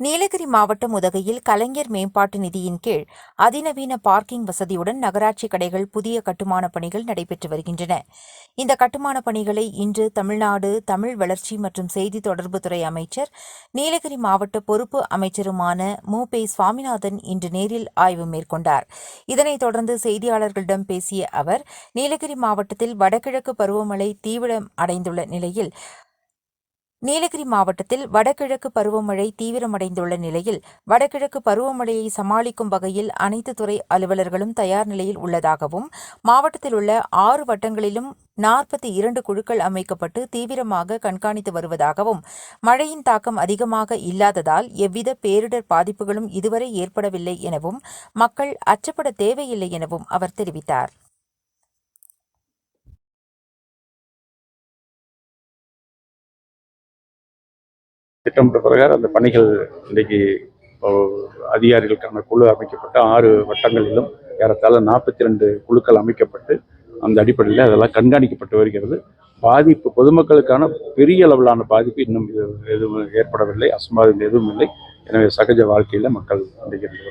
நீலகிரி மாவட்டம் உதகையில் கலைஞர் மேம்பாட்டு நிதியின் கீழ் அதிநவீன பார்க்கிங் வசதியுடன் நகராட்சி கடைகள் புதிய கட்டுமான பணிகள் நடைபெற்று வருகின்றன. இந்த கட்டுமான பணிகளை இன்று தமிழ்நாடு தமிழ் வளர்ச்சி மற்றும் செய்தி தொடர்புத்துறை அமைச்சர் நீலகிரி மாவட்ட பொறுப்பு அமைச்சருமான மு. பே. சுவாமிநாதன் இன்று நேரில் ஆய்வு மேற்கொண்டார். இதனைத் தொடர்ந்து செய்தியாளர்களிடம் பேசிய அவர் நீலகிரி மாவட்டத்தில் வடகிழக்கு பருவமழை தீவிரம் அடைந்துள்ள நிலையில் நீலகிரி மாவட்டத்தில் வடகிழக்கு பருவமழை தீவிரமடைந்துள்ள நிலையில் வடகிழக்கு பருவமழையை சமாளிக்கும் வகையில் அனைத்து துறை அலுவலர்களும் தயார் நிலையில் உள்ளதாகவும் மாவட்டத்தில் உள்ள ஆறு வட்டங்களிலும் நாற்பத்தி இரண்டு குழுக்கள் அமைக்கப்பட்டு தீவிரமாக கண்காணித்து வருவதாகவும் மழையின் தாக்கம் அதிகமாக இல்லாததால் எவ்வித பேரிடர் பாதிப்புகளும் இதுவரை ஏற்படவில்லை எனவும் மக்கள் அச்சப்பட தேவையில்லை எனவும் அவர் தெரிவித்தார். திட்டமிட்ட பிரகாரம் அந்த பணிகள் இன்றைக்கு அதிகாரிகளுக்கான குழு அமைக்கப்பட்டு ஆறு வட்டங்களிலும் ஏறத்தாழ நாற்பத்தி ரெண்டு குழுக்கள் அமைக்கப்பட்டு அந்த அடிப்படையில் அதெல்லாம் கண்காணிக்கப்பட்டு வருகிறது. பாதிப்பு பொதுமக்களுக்கான பெரிய அளவிலான பாதிப்பு இன்னும் இது எதுவும் ஏற்படவில்லை அசம்பாவிதம் எதுவும் இல்லை. எனவே சகஜ வாழ்க்கையில் மக்கள் அடைகிறது